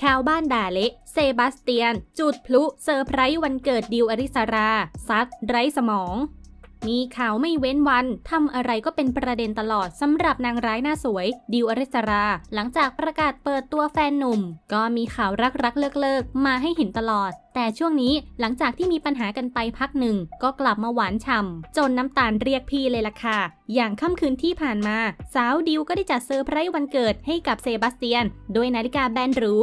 ชาวบ้านด่าเละ เซบาสเตียน จุดพลุเซอร์ไพรส์วันเกิดดิวอริสรา ซัดไร้สมอง มีข่าวไม่เว้นวันทำอะไรก็เป็นประเด็นตลอดสำหรับนางร้ายหน้าสวย ดิวอริสรา หลังจากประกาศเปิดตัวแฟนหนุ่ม ก็มีข่าวรักรักเลิกเลิกๆ มาให้เห็นตลอดแต่ช่วงนี้หลังจากที่มีปัญหากันไปพักหนึ่ง ก็กลับมาหวานฉ่ำจนน้ำตาลเรียกพี่เลยล่ะค่ะ อย่างค่ำคืนที่ผ่านมา สาวดิวก็ได้จัดเซอร์ไพรส์วันเกิดให้กับเซบาสเตียน ด้วยนาฬิกาแบรนด์หรู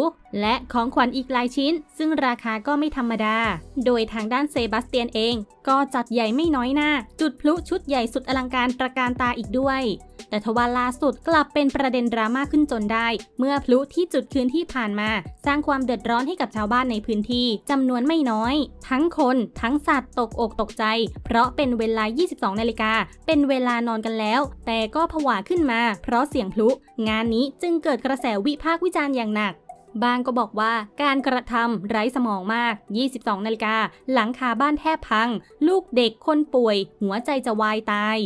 และของขวัญอีกหลายชิ้น ซึ่งราคาก็ไม่ธรรมดา โดยทางด้านเซบาสเตียนเอง ก็จัดใหญ่ไม่น้อยหน้า จุดพลุชุดใหญ่สุดอลังการตระการตาอีกด้วย แต่ทว่าล่าสุดกลับเป็นประเด็นดราม่าขึ้นจนได้ เมื่อพลุที่จุดคืนที่ผ่านมา สร้างความเดือดร้อนให้กับชาวบ้านในพื้นที่จำนวนไม่น้อย ทั้งคนทั้งสัตว์ตกอกตกใจ เพราะเป็นเวลา 22 นาฬิกาเป็นเวลานอนกันแล้ว แต่ก็ผวาขึ้นมา เพราะเสียงพลุงานนี้จึงเกิดกระแสวิพากษ์วิจารณ์อย่างหนักบางก็บอกว่าการกระทำไร้สมองมาก 22 นาฬิกา หลังคาบ้านแทบพัง ลูกเด็กคนป่วย หัวใจจะวายตาย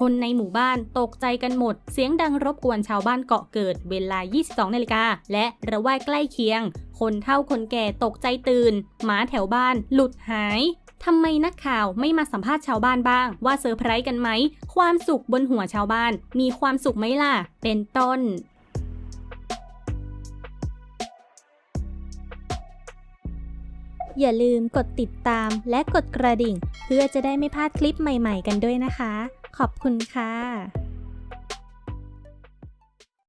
คนในหมู่บ้านตกใจกันหมด เสียงดังรบกวนชาวบ้านเกาะเกิดเวลา 22 นาฬิกา และระแวกใกล้เคียง คนเฒ่าคนแก่ตกใจตื่น หมาแถวบ้านหลุดหายทำไมนักข่าวไม่มาสัมภาษณ์ชาวบ้านบ้าง ว่าเซอร์ไพรส์กันไหม ความสุขบนหัวชาวบ้าน มีความสุขไหมล่ะ เป็นต้นอย่าลืมกดติดตามและกดกระดิ่ง เพื่อจะได้ไม่พลาดคลิปใหม่ๆกันด้วยนะคะ ขอบคุณค่ะ